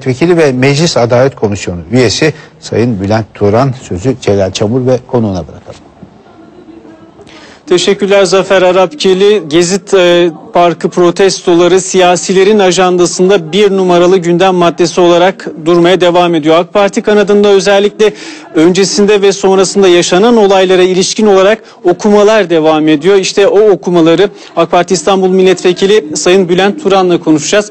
Milletvekili ve Meclis Adalet Komisyonu üyesi Sayın Bülent Turan sözü Celal Çamur ve konuğuna bırakalım. Teşekkürler Zafer Arapkeli. Gezi e, Parkı protestoları siyasilerin ajandasında bir numaralı gündem maddesi olarak durmaya devam ediyor. AK Parti kanadında özellikle öncesinde ve sonrasında yaşanan olaylara ilişkin olarak okumalar devam ediyor. İşte o okumaları AK Parti İstanbul Milletvekili Sayın Bülent Turan'la konuşacağız.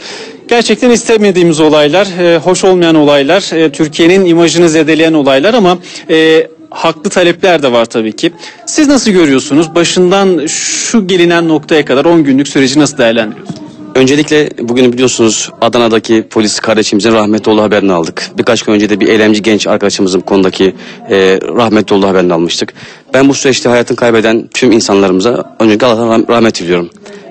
Gerçekten istemediğimiz olaylar, e, hoş olmayan olaylar, e, Türkiye'nin imajını zedeleyen olaylar ama e, haklı talepler de var tabii ki. Siz nasıl görüyorsunuz? Başından şu gelinen noktaya kadar 10 günlük süreci nasıl değerlendiriyorsunuz? Öncelikle bugün biliyorsunuz Adana'daki polis kardeşimizin rahmetli olduğu haberini aldık. Birkaç gün önce de bir eylemci genç arkadaşımızın konudaki e, rahmetli olduğu haberini almıştık. Ben bu süreçte hayatını kaybeden tüm insanlarımıza öncelikle Allah'tan rah- rahmet diliyorum.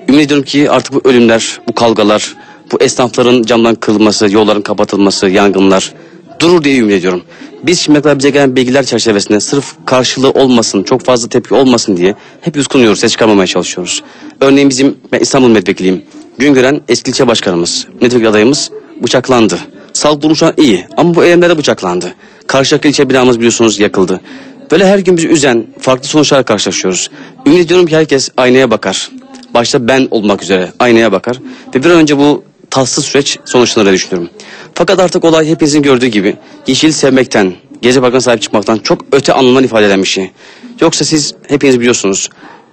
Ümit ediyorum ki artık bu ölümler, bu kavgalar, bu esnafların camdan kırılması, yolların kapatılması, yangınlar durur diye ümit ediyorum. Biz şimdiye kadar bize gelen bilgiler çerçevesinde sırf karşılığı olmasın, çok fazla tepki olmasın diye hep yutkunuyoruz, ses çıkarmamaya çalışıyoruz. Örneğin bizim, ben İstanbul milletvekiliyim. Güngören eski ilçe başkanımız, milletvekili adayımız bıçaklandı. Sağlık durumu şu an iyi ama bu eylemlerde bıçaklandı. Karşıyaka ilçe binamız biliyorsunuz yakıldı. Böyle her gün bizi üzen farklı sonuçlarla karşılaşıyoruz. Ümit ediyorum ki herkes aynaya bakar. Başta ben olmak üzere aynaya bakar. Ve bir an önce bu tatsız süreç sonuçlanır düşünüyorum. Fakat artık olay hepinizin gördüğü gibi yeşil sevmekten, Gezi Parkı'na sahip çıkmaktan çok öte anlamlar ifade eden bir şey. Yoksa siz hepiniz biliyorsunuz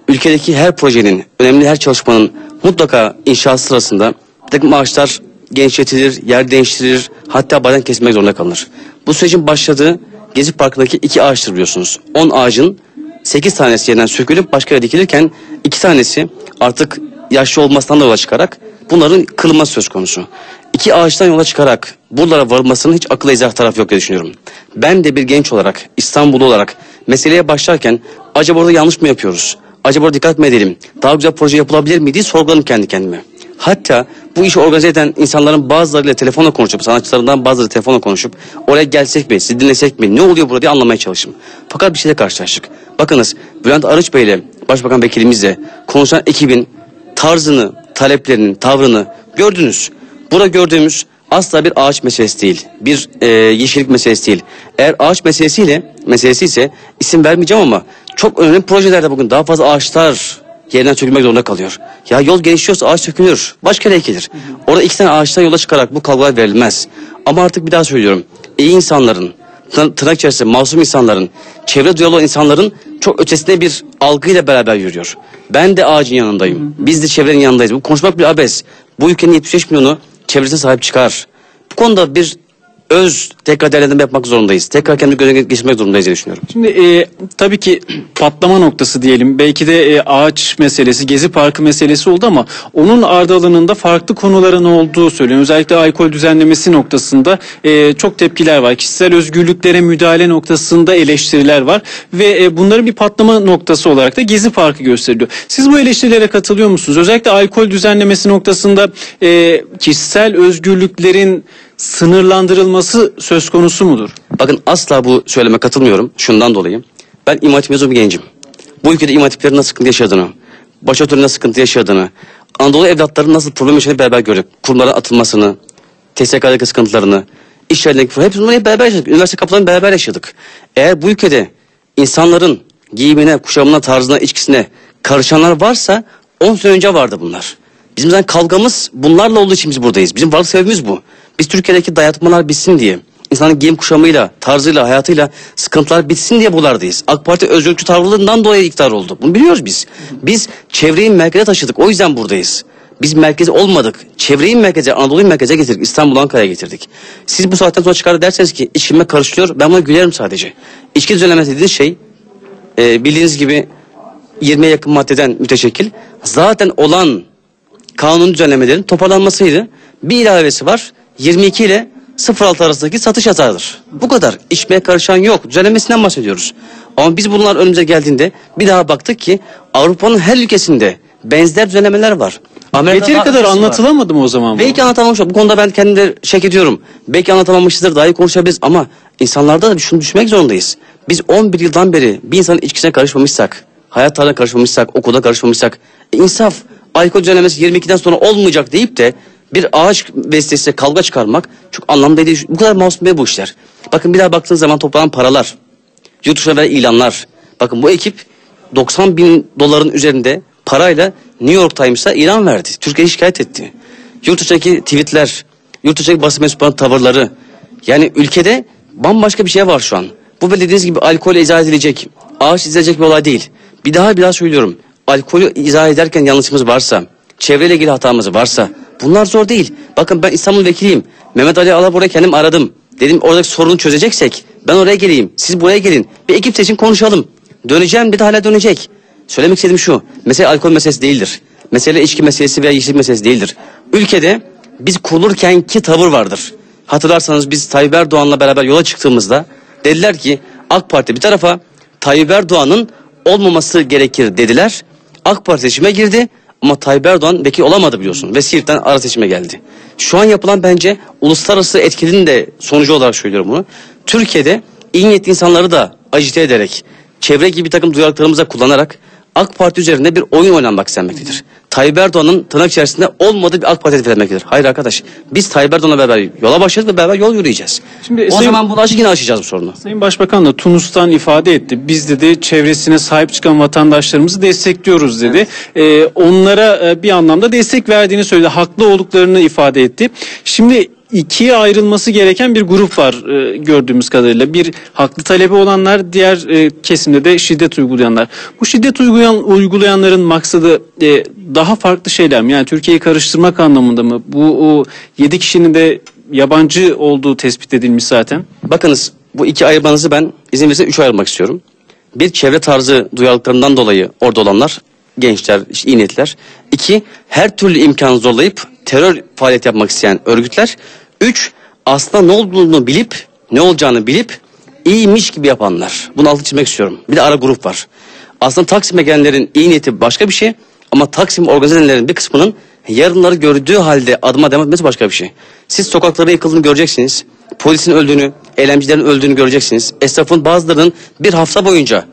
ülkedeki her projenin, önemli her çalışmanın mutlaka inşaat sırasında bir takım ağaçlar genişletilir, yer değiştirilir, hatta bazen kesilmek zorunda kalınır. Bu sürecin başladığı Gezi Parkı'ndaki iki ağaçtır biliyorsunuz. 10 ağacın 8 tanesi yerden sökülüp başka yere dikilirken iki tanesi artık yaşlı olmasından da yola çıkarak bunların kırılması söz konusu. İki ağaçtan yola çıkarak buralara varılmasının hiç akıl izah tarafı yok diye düşünüyorum. Ben de bir genç olarak, İstanbullu olarak meseleye başlarken acaba orada yanlış mı yapıyoruz? Acaba dikkat mi edelim? Daha güzel proje yapılabilir mi diye sorguladım kendi kendime. Hatta bu işi organize eden insanların bazılarıyla telefonla konuşup, sanatçılarından bazıları telefonla konuşup oraya gelsek mi, sizi dinlesek mi, ne oluyor burada diye anlamaya çalıştım. Fakat bir şeyle karşılaştık. Bakınız Bülent Arıç Bey ile Başbakan Vekilimizle konuşan ekibin tarzını, taleplerini, tavrını gördünüz. Burada gördüğümüz asla bir ağaç meselesi değil. Bir e, yeşillik meselesi değil. Eğer ağaç meselesiyle meselesi ise isim vermeyeceğim ama çok önemli projelerde bugün daha fazla ağaçlar yerinden sökülmek zorunda kalıyor. Ya yol genişliyorsa ağaç sökülür. Başka yere ekilir. Orada iki tane ağaçtan yola çıkarak bu kavgalar verilmez. Ama artık bir daha söylüyorum. İyi insanların, tırnak içerisinde masum insanların, çevre duyarlı insanların çok ötesinde bir algıyla beraber yürüyor. Ben de ağacın yanındayım. Biz de çevrenin yanındayız. Bu konuşmak bile abes. Bu ülkenin 75 milyonu çevresine sahip çıkar. Bu konuda bir öz tekrar değerlendirme yapmak zorundayız. Tekrar kendi göze geçirmek zorundayız diye düşünüyorum. Şimdi e, tabii ki patlama noktası diyelim. Belki de e, ağaç meselesi, gezi parkı meselesi oldu ama onun ardı alanında farklı konuların olduğu söyleniyor. Özellikle alkol düzenlemesi noktasında e, çok tepkiler var. Kişisel özgürlüklere müdahale noktasında eleştiriler var ve e, bunların bir patlama noktası olarak da gezi parkı gösteriliyor. Siz bu eleştirilere katılıyor musunuz? Özellikle alkol düzenlemesi noktasında e, kişisel özgürlüklerin sınırlandırılması söz konusu mudur? Bakın asla bu söyleme katılmıyorum. Şundan dolayı. Ben imam hatip mezunu bir gencim. Bu ülkede imam hatiplerin nasıl sıkıntı yaşadığını, başörtülerin nasıl sıkıntı yaşadığını, Anadolu evlatlarının nasıl problem yaşadığını beraber gördük. Kurumlara atılmasını, TSK'daki sıkıntılarını, iş yerindeki problem, hepsi bunları beraber yaşadık. Üniversite kapılarını beraber yaşadık. Eğer bu ülkede insanların giyimine, kuşamına, tarzına, içkisine karışanlar varsa 10 sene önce vardı bunlar. Bizim zaten kavgamız bunlarla olduğu için biz buradayız. Bizim varlık sebebimiz bu. Biz Türkiye'deki dayatmalar bitsin diye, insanın giyim kuşamıyla, tarzıyla, hayatıyla sıkıntılar bitsin diye buralardayız. AK Parti özgürlükçü tavrılığından dolayı iktidar oldu. Bunu biliyoruz biz. Biz çevreyi merkeze taşıdık. O yüzden buradayız. Biz merkezi olmadık. Çevreyi merkeze, Anadolu'yu merkeze getirdik. İstanbul, Ankara'ya getirdik. Siz bu saatten sonra çıkar derseniz ki içkime karışıyor. Ben buna gülerim sadece. İçki düzenlemesi dediğiniz şey e, bildiğiniz gibi 20'ye yakın maddeden müteşekkil. Zaten olan kanun düzenlemelerin toparlanmasıydı. Bir ilavesi var. 22 ile 06 arasındaki satış yasağıdır. Bu kadar. İçmeye karışan yok. Düzenlemesinden bahsediyoruz. Ama biz bunlar önümüze geldiğinde bir daha baktık ki Avrupa'nın her ülkesinde benzer düzenlemeler var. Amerika'da Yeteri kadar anlatılamadı mı o zaman bu? Belki anlatamamış. Bu konuda ben kendimde şek ediyorum. Belki anlatamamışızdır daha iyi konuşabiliriz ama insanlarda da şunu düşünmek zorundayız. Biz 11 yıldan beri bir insanın içkisine karışmamışsak, hayat tarzına karışmamışsak, okulda karışmamışsak, e, insaf, alkol düzenlemesi 22'den sonra olmayacak deyip de Bir ağaç vesilesiyle kavga çıkarmak çok anlamlı değil. Bu kadar masum bu işler. Bakın bir daha baktığınız zaman toplanan paralar, yurt dışına verilen ilanlar. Bakın bu ekip 90 bin doların üzerinde parayla New York Times'a ilan verdi. Türkiye'yi şikayet etti. Yurt dışındaki tweetler, yurt dışındaki basın mensuplarının tavırları. Yani ülkede bambaşka bir şey var şu an. Bu dediğiniz gibi alkol izah edilecek, ağaç izleyecek bir olay değil. Bir daha bir daha söylüyorum. Alkolü izah ederken yanlışımız varsa, çevreyle ilgili hatamız varsa bunlar zor değil. Bakın ben İstanbul vekiliyim. Mehmet Ali Alabora'yı kendim aradım. Dedim oradaki sorunu çözeceksek ben oraya geleyim. Siz buraya gelin. Bir ekip seçin konuşalım. Döneceğim bir de hala dönecek. Söylemek istediğim şu. Mesele alkol meselesi değildir. Mesele içki meselesi veya yeşillik meselesi değildir. Ülkede biz kurulurkenki tavır vardır. Hatırlarsanız biz Tayyip Erdoğan'la beraber yola çıktığımızda dediler ki AK Parti bir tarafa Tayyip Erdoğan'ın olmaması gerekir dediler. AK Parti seçime girdi ama Tayyip Erdoğan vekil olamadı biliyorsun ve Siirt'ten ara seçime geldi. Şu an yapılan bence uluslararası etkinin de sonucu olarak söylüyorum bunu. Türkiye'de iyi niyetli insanları da ajite ederek, çevre gibi bir takım duyarlılıklarımızı da kullanarak AK Parti üzerinde bir oyun oynanmak istenmektedir. Tayyip Erdoğan'ın tırnak içerisinde olmadığı bir AK Parti edilmektedir. Hayır arkadaş biz Tayyip Erdoğan'la beraber yola başladık ve beraber yol yürüyeceğiz. Şimdi o Sayın- zaman bunu aşık yine aşacağız bu sorunu. Sayın Başbakan da Tunus'tan ifade etti. Biz dedi çevresine sahip çıkan vatandaşlarımızı destekliyoruz dedi. Ee, onlara e, bir anlamda destek verdiğini söyledi. Haklı olduklarını ifade etti. Şimdi ikiye ayrılması gereken bir grup var e, gördüğümüz kadarıyla. Bir haklı talebi olanlar, diğer e, kesimde de şiddet uygulayanlar. Bu şiddet uygulayan, uygulayanların maksadı e, daha farklı şeyler mi? Yani Türkiye'yi karıştırmak anlamında mı? Bu o 7 kişinin de yabancı olduğu tespit edilmiş zaten. Bakınız bu iki ayırmanızı ben izin verirseniz üç ayırmak istiyorum. Bir çevre tarzı duyarlılıklarından dolayı orada olanlar, gençler, işte iyi niyetler. İki, her türlü imkanı zorlayıp terör faaliyet yapmak isteyen örgütler. Üç, aslında ne olduğunu bilip, ne olacağını bilip iyiymiş gibi yapanlar. Bunu altı çizmek istiyorum. Bir de ara grup var. Aslında Taksim'e gelenlerin iyi niyeti başka bir şey ama Taksim organize bir kısmının yarınları gördüğü halde adıma devam etmesi başka bir şey. Siz sokaklara yıkıldığını göreceksiniz. Polisin öldüğünü, eylemcilerin öldüğünü göreceksiniz. Esnafın bazılarının bir hafta boyunca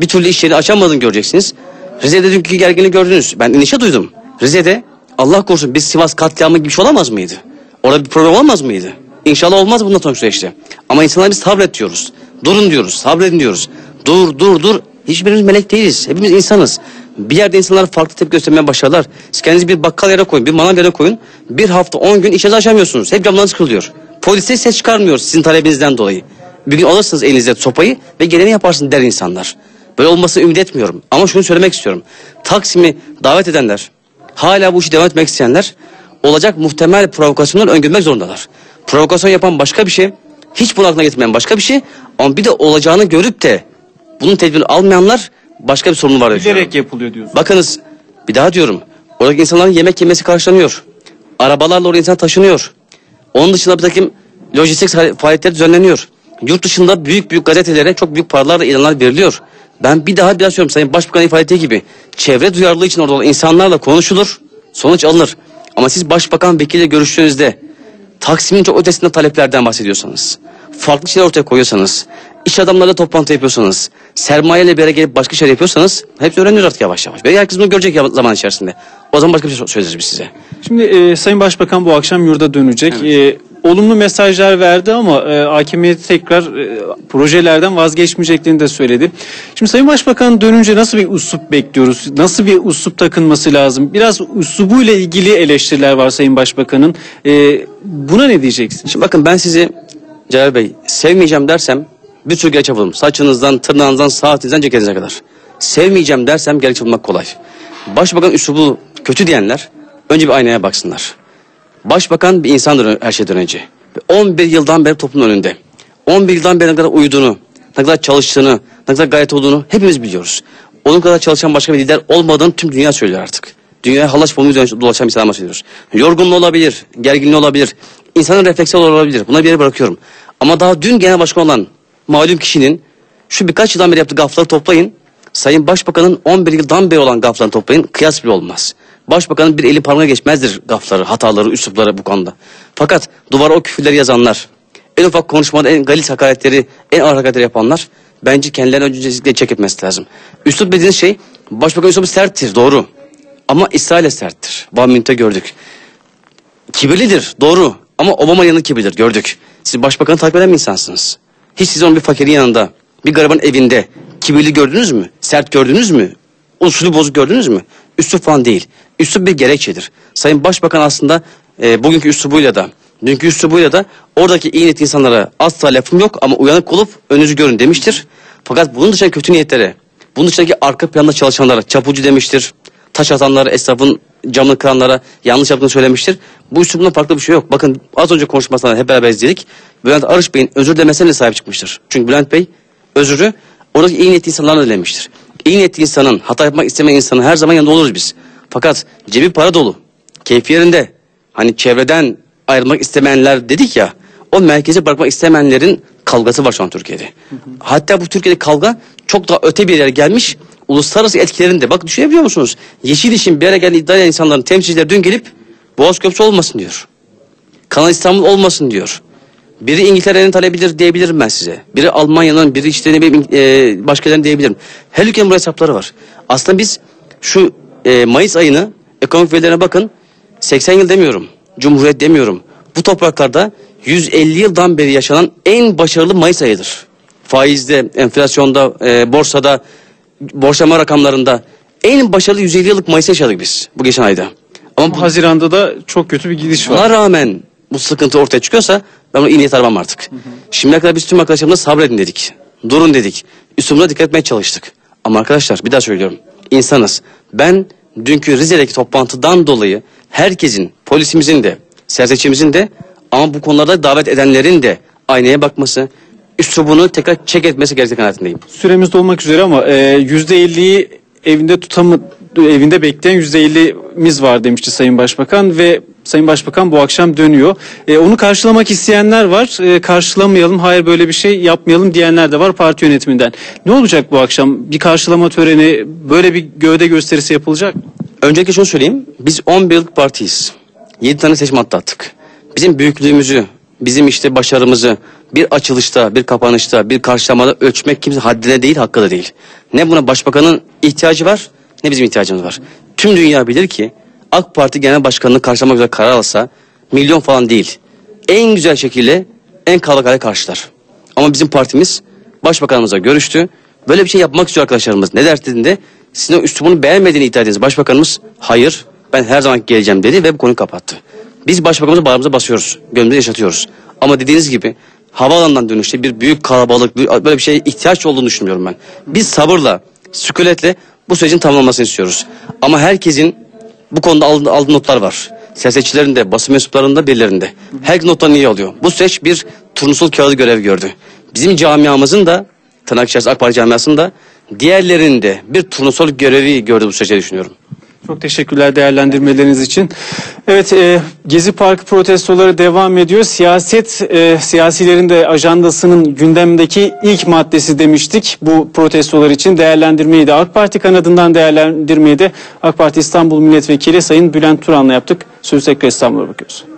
bir türlü iş yeri açamadığını göreceksiniz. Rize'de dünkü gerginliği gördünüz. Ben endişe duydum. Rize'de Allah korusun biz Sivas katliamı gibi bir şey olamaz mıydı? Orada bir problem olmaz mıydı? İnşallah olmaz bundan sonra süreçte. Ama insanlara biz sabret diyoruz. Durun diyoruz, sabredin diyoruz. Dur, dur, dur. Hiçbirimiz melek değiliz. Hepimiz insanız. Bir yerde insanlar farklı tepki göstermeye başlarlar. Siz kendinizi bir bakkal yere koyun, bir manav yere koyun. Bir hafta, on gün işinizi açamıyorsunuz. Hep camlarınız kırılıyor. Polise ses çıkarmıyor sizin talebinizden dolayı. Bir gün alırsınız elinize sopayı ve geleni yaparsın der insanlar. Böyle olmasını ümit etmiyorum. Ama şunu söylemek istiyorum. Taksim'i davet edenler, hala bu işi devam etmek isteyenler olacak muhtemel provokasyonları öngörmek zorundalar. Provokasyon yapan başka bir şey, hiç bunu aklına getirmeyen başka bir şey ama bir de olacağını görüp de bunun tedbirini almayanlar başka bir sorun var. Bilerek yapılıyor diyorsun. Bakınız bir daha diyorum. Oradaki insanların yemek yemesi karşılanıyor. Arabalarla oraya insan taşınıyor. Onun dışında bir takım lojistik faaliyetler düzenleniyor. Yurt dışında büyük büyük gazetelere çok büyük paralarla ilanlar veriliyor. Ben bir daha bir daha söylüyorum Sayın Başbakan ifade ettiği gibi çevre duyarlılığı için orada olan insanlarla konuşulur, sonuç alınır. Ama siz başbakan vekille görüştüğünüzde Taksim'in çok ötesinde taleplerden bahsediyorsanız, farklı şeyler ortaya koyuyorsanız, iş adamlarıyla toplantı yapıyorsanız, sermayeyle bir araya gelip başka şeyler yapıyorsanız hepsi öğreniyoruz artık yavaş yavaş. Ve herkes bunu görecek zaman içerisinde. O zaman başka bir şey söyleyeceğiz biz size. Şimdi e, Sayın Başbakan bu akşam yurda dönecek. E, olumlu mesajlar verdi ama e, hakimiyet tekrar e, projelerden vazgeçmeyeceklerini de söyledi. Şimdi Sayın Başbakan dönünce nasıl bir uslup bekliyoruz? Nasıl bir uslup takınması lazım? Biraz uslubuyla ilgili eleştiriler var Sayın Başbakan'ın. E, buna ne diyeceksin? Şimdi bakın ben sizi Celal Bey sevmeyeceğim dersem bir sürü gereç yapalım. Saçınızdan, tırnağınızdan, saatinizden, ceketinize kadar. Sevmeyeceğim dersem gereç bulmak kolay. Başbakan üslubu kötü diyenler önce bir aynaya baksınlar. Başbakan bir insandır her şeyden önce. Ve 11 yıldan beri toplumun önünde. 11 yıldan beri ne kadar uyuduğunu, ne kadar çalıştığını, ne kadar gayet olduğunu hepimiz biliyoruz. Onun kadar çalışan başka bir lider olmadığını tüm dünya söylüyor artık. Dünyaya halaç dön- dolaşan bir insandan bahsediyoruz. Yorgunluğu olabilir, gerginliği olabilir, insanın refleksleri olabilir. Buna bir yere bırakıyorum. Ama daha dün genel başkan olan malum kişinin şu birkaç yıldan beri yaptığı gafları toplayın. Sayın Başbakan'ın 11 yıldan beri olan gaflarını toplayın. Kıyas bile olmaz. Başbakanın bir eli parmağı geçmezdir gafları, hataları, üslupları bu konuda. Fakat duvara o küfürleri yazanlar, en ufak konuşmada en galis hakaretleri, en ağır hakaretleri yapanlar bence kendilerine öncelikle çek etmesi lazım. Üslup dediğiniz şey, başbakan üslubu serttir, doğru. Ama İsrail'e serttir. Van Münih'te gördük. Kibirlidir doğru ama Obama yanında kibirlidir gördük. Siz başbakanı takip eden bir insansınız. Hiç siz onun bir fakirin yanında, bir gariban evinde kibirli gördünüz mü? Sert gördünüz mü? Usulü bozuk gördünüz mü? Üslup falan değil. Üslup bir gerekçedir. Sayın Başbakan aslında e, bugünkü üslubuyla da, dünkü üslubuyla da oradaki iyi niyetli insanlara asla lafım yok ama uyanık olup önünüzü görün demiştir. Fakat bunun dışında kötü niyetlere, bunun dışındaki arka planda çalışanlara çapucu demiştir. Taş atanlara, esnafın camını kıranlara yanlış yaptığını söylemiştir. Bu üslubundan farklı bir şey yok. Bakın az önce konuşmasında hep beraber izledik. Bülent Arış Bey'in özür demesine sahip çıkmıştır. Çünkü Bülent Bey özürü oradaki iyi niyetli insanlarla dilemiştir. İyi niyetli insanın, hata yapmak istemeyen insanın her zaman yanında oluruz biz. Fakat cebi para dolu, keyfi yerinde. Hani çevreden ayrılmak istemeyenler dedik ya, o merkeze bırakmak istemeyenlerin kavgası var şu an Türkiye'de. Hatta bu Türkiye'de kavga çok daha öte bir yere gelmiş. Uluslararası etkilerinde. Bak düşünebiliyor musunuz? Yeşil işin bir yere geldiği iddia insanların temsilcileri dün gelip Boğaz Köprüsü olmasın diyor. Kanal İstanbul olmasın diyor. Biri İngiltere'nin talebidir diyebilirim ben size. Biri Almanya'nın, biri işte ne bileyim e, başka yerlerin diyebilirim. Her ülkenin buraya hesapları var. Aslında biz şu e, Mayıs ayını ekonomik verilerine bakın. 80 yıl demiyorum. Cumhuriyet demiyorum. Bu topraklarda 150 yıldan beri yaşanan en başarılı Mayıs ayıdır. Faizde, enflasyonda, e, borsada, borçlama rakamlarında en başarılı 150 yıllık Mayıs yaşadık biz bu geçen ayda. Ama bu Haziran'da da çok kötü bir gidiş var. Buna rağmen bu sıkıntı ortaya çıkıyorsa ben iyi niyet aramam artık. Şimdiye kadar biz tüm arkadaşlarımla sabredin dedik. Durun dedik. Üslubuna dikkat etmeye çalıştık. Ama arkadaşlar bir daha söylüyorum. İnsanız. Ben dünkü Rize'deki toplantıdan dolayı herkesin, polisimizin de, siyasetçimizin de ama bu konularda davet edenlerin de aynaya bakması, üslubunu tekrar çek etmesi gerektiği kanaatindeyim. Süremiz dolmak üzere ama e, %50'yi evinde tutamı evinde bekleyen %50'miz var demişti Sayın Başbakan ve Sayın Başbakan bu akşam dönüyor. E, onu karşılamak isteyenler var. E, karşılamayalım, hayır böyle bir şey yapmayalım diyenler de var parti yönetiminden. Ne olacak bu akşam? Bir karşılama töreni, böyle bir gövde gösterisi yapılacak mı? Öncelikle şunu söyleyeyim. Biz 11 yıllık partiyiz. 7 tane seçim atlattık. Bizim büyüklüğümüzü, bizim işte başarımızı bir açılışta, bir kapanışta, bir karşılamada ölçmek kimse haddine değil, hakkı da değil. Ne buna başbakanın ihtiyacı var, ne bizim ihtiyacımız var. Tüm dünya bilir ki AK Parti Genel Başkanı'nı karşılamak üzere karar alsa milyon falan değil. En güzel şekilde en kalabalık karşılar. Ama bizim partimiz başbakanımızla görüştü. Böyle bir şey yapmak istiyor arkadaşlarımız. Ne der dediğinde sizin üslubunu beğenmediğini iddia ediniz. Başbakanımız hayır ben her zaman geleceğim dedi ve bu konuyu kapattı. Biz başbakanımıza bağrımıza basıyoruz. Gönlümüzde yaşatıyoruz. Ama dediğiniz gibi havaalanından dönüşte bir büyük kalabalık böyle bir şeye ihtiyaç olduğunu düşünmüyorum ben. Biz sabırla, sükunetle bu sürecin tamamlanmasını istiyoruz. Ama herkesin bu konuda aldığı, aldığı notlar var. Siyasetçilerin de, basın mensuplarının da birilerinde. Herkes notlarını iyi alıyor. Bu süreç bir turnusol kağıdı görev gördü. Bizim camiamızın da, tırnak içerisinde AK Parti camiasının da diğerlerinde bir turnusol görevi gördü bu sürece düşünüyorum. Çok teşekkürler değerlendirmeleriniz için. Evet, e, Gezi Parkı protestoları devam ediyor. Siyaset, e, siyasilerin de ajandasının gündemdeki ilk maddesi demiştik. Bu protestolar için değerlendirmeyi de AK Parti kanadından değerlendirmeyi de AK Parti İstanbul Milletvekili Sayın Bülent Turan'la yaptık. Sözü tekrar İstanbul'a bakıyoruz.